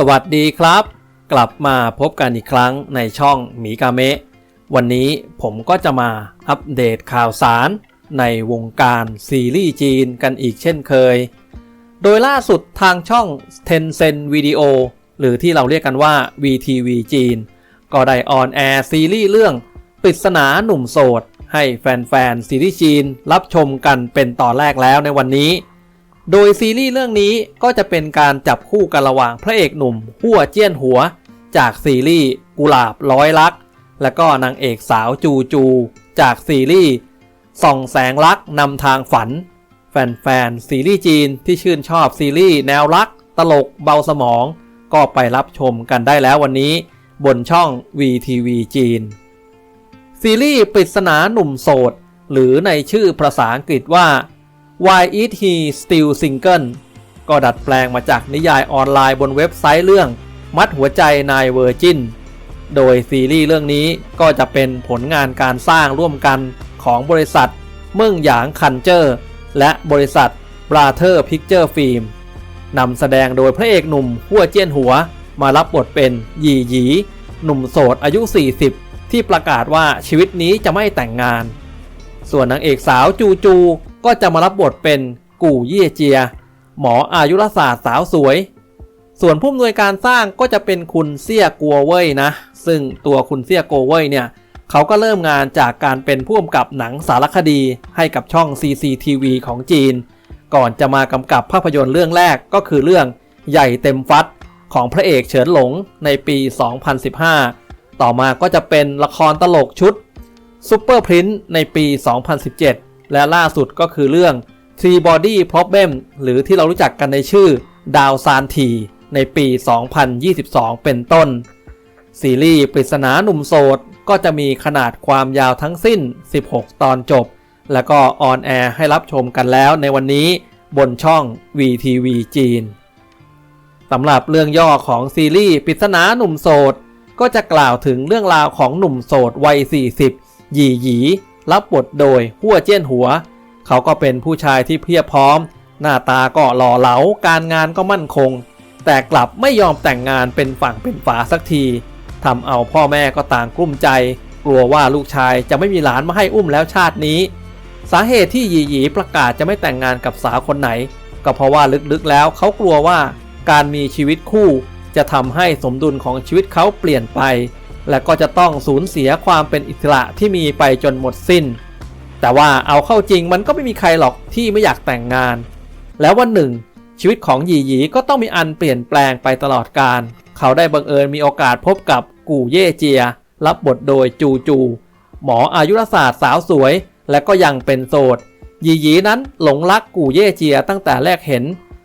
สวัสดีครับ กลับมาพบกันอีกครั้งในช่องหมีกาเมะวันนี้ผมก็จะมาอัปเดตข่าวสาร ในวงการซีรีส์จีนกันอีกเช่นเคย โดยล่าสุดทางช่อง Tencent Video หรือที่เราเรียกกันว่า VTV จีน ก็ได้ออนแอร์ซีรีส์เรื่อง ปริศนาหนุ่มโสด ให้แฟนๆซีรีส์จีนรับชมกันเป็นตอนแรกแล้วในวันนี้ โดยซีรีส์เรื่องนี้ก็จะเป็นการจับคู่กันระหว่างพระเอกหนุ่มหัวเจี้ยนหัว จากซีรีส์กุหลาบร้อยลัก และก็นางเอกสาวจูจู จากซีรีส์ส่องแสงรักนำทางฝัน แฟนๆซีรีส์จีนที่ชื่นชอบซีรีส์แนวรัก ตลกเบาสมอง ก็ไปรับชมกันได้แล้ววันนี้ บนช่อง VTV จีน ซีรีส์ปริศนาหนุ่มโสด หรือในชื่อภาษาอังกฤษว่า Why Is He Still Single ก็ดัดแปลงมาจากนิยายออนไลน์บนเว็บไซต์เรื่อง มัดหัวใจนายเวอร์จินโดยซีรีส์เรื่องนี้ก็จะเป็นผลงานการสร้างร่วมกันของบริษัท เมิ่งหยางคันเจอร์ และบริษัทบราเธอร์พิกเจอร์ฟิล์มนำแสดงโดยพระเอกหนุ่มหัวเจี้ยนหัว มารับบทเป็นหยีหยี หนุ่มโสดอายุ 40 ที่ประกาศว่าชีวิตนี้จะไม่แต่งงาน ส่วนนางเอกสาวจูจู ก็จะมารับบทเป็นกู่เย่เจีย หมออายุรศาสตร์สาวสวย ส่วนผู้อำนวยการสร้างก็จะเป็นคุณเซี่ยกัวเว่ยนะ ซึ่งตัวคุณเซี่ยกัวเว่ยเนี่ยเขาก็เริ่มงานจากการเป็นผู้กำกับหนังสารคดีให้กับช่อง CCTV ของจีน ก่อนจะมากำกับภาพยนตร์เรื่องแรกก็คือเรื่องใหญ่เต็มฟัดของพระเอกเฉินหลงในปี 2015 ต่อมาก็จะเป็นละครตลกชุด Super Prince ในปี 2017 และล่าสุดก็คือเรื่อง Three Body Problem หรือที่เรารู้จักกันในชื่อดาวซานทีในปี 2022 เป็นต้น ซีรีส์ปริศนาหนุ่มโสด ก็จะมีขนาดความยาวทั้งสิ้น 16 ตอนจบ แล้วก็ออนแอร์ให้รับชมกันแล้วในวันนี้บนช่อง VTV จีนสำหรับเรื่องย่อของซีรีส์ปริศนาหนุ่มโสด ก็จะกล่าวถึงเรื่องราวของหนุ่มโสดวัย 40 หยีหยี รับบทโดยหัวเจี้ยนหัว เขาก็เป็นผู้ชายที่เพียบพร้อม หน้าตาก็หล่อเหลาการงานก็มั่นคง แต่กลับไม่ยอมแต่งงานเป็นฝั่งเป็นฝาสักทีทำเอาพ่อแม่ก็ต่างกลุ้มใจ กลัวว่าลูกชายจะไม่มีหลานมาให้อุ้มแล้วชาตินี้ สาเหตุที่หยีหยีประกาศจะไม่แต่งงานกับสาวคนไหน ก็เพราะว่าลึกๆแล้วเขากลัวว่าการมีชีวิตคู่ จะทำให้สมดุลของชีวิตเขาเปลี่ยนไป และก็จะต้องสูญเสียความเป็นอิสระที่มีไปจนหมดสิ้น แต่ว่าเอาเข้าจริงมันก็ไม่มีใครหรอกที่ไม่อยากแต่งงาน แล้ววันหนึ่ง ชีวิตของหยีหยีก็ต้องมีอันเปลี่ยนแปลงไปตลอดการ เขาได้บังเอิญมีโอกาสพบกับกู่เย่เจีย รับบทโดยจูจู หมออายุรศาสตร์สาวสวย และก็ยังเป็นโสดหยีหยีนั้นหลงรักกู่เย่เจียตั้งแต่แรกเห็น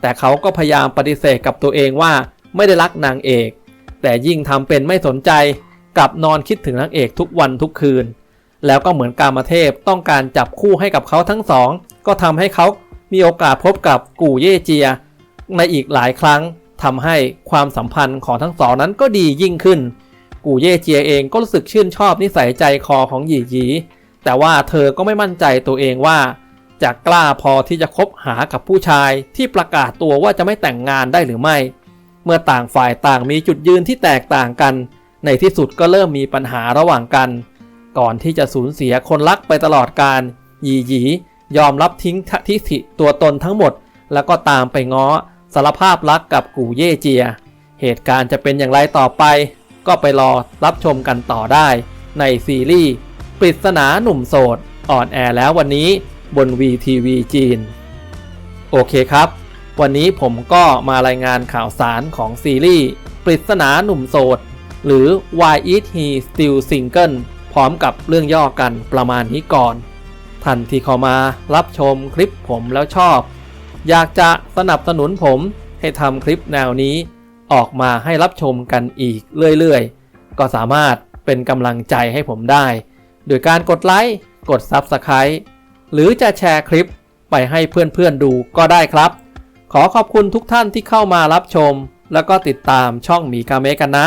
แต่เขาก็พยายามปฏิเสธกับตัวเองว่าไม่ได้รักนางเอก แต่ยิ่งทำเป็นไม่สนใจ กลับนอนคิดถึงนางเอกทุกวันทุกคืน แล้วก็เหมือนกามเทพต้องการจับคู่ให้กับเขาทั้งสอง ก็ทำให้เขามีโอกาสพบกับกู่เย่เจีย ในอีกหลายครั้งทำให้ความสัมพันธ์ของทั้งสองนั้นก็ดียิ่งขึ้น กูเย่เจียเองก็รู้สึกชื่นชอบนิสัยใจคอของหยีหยี แต่ว่าเธอก็ไม่มั่นใจตัวเองว่า จะกล้าพอที่จะคบหากับผู้ชายที่ประกาศตัวว่าจะไม่แต่งงานได้หรือไม่ เมื่อต่างฝ่ายต่างมีจุดยืนที่แตกต่างกัน ในที่สุดก็เริ่มมีปัญหาระหว่างกัน ก่อนที่จะสูญเสียคนรักไปตลอดการหยีหยียอมรับทิ้งทิฐิตัวตนทั้งหมด แล้วก็ตามไปง้อสารภาพรักกับกูเย่เจีย เหตุการณ์จะเป็นอย่างไรต่อไป ก็ไปรอรับชมกันต่อได้ ในซีรีส์ปริศนาหนุ่มโสดออนแอร์แล้ววันนี้บน VTV จีน โอเคครับ วันนี้ผมก็มารายงานข่าวสารของซีรีส์ปริศนาหนุ่มโสด หรือ Why Is He Still Single พร้อมกับเรื่องย่อกันประมาณนี้ก่อน ท่านที่เข้ามารับชมคลิปผมแล้วชอบ อยากจะสนับสนุนผมให้ทำคลิปแนวนี้ออกมาให้รับชมกันอีกเรื่อยๆ ก็สามารถเป็นกำลังใจให้ผมได้ โดยการกดไลค์ กด Subscribe หรือจะแชร์คลิปไปให้เพื่อนๆดูก็ได้ครับ ขอขอบคุณทุกท่านที่เข้ามารับชม แล้วก็ติดตามช่องมีกาเมกันนะ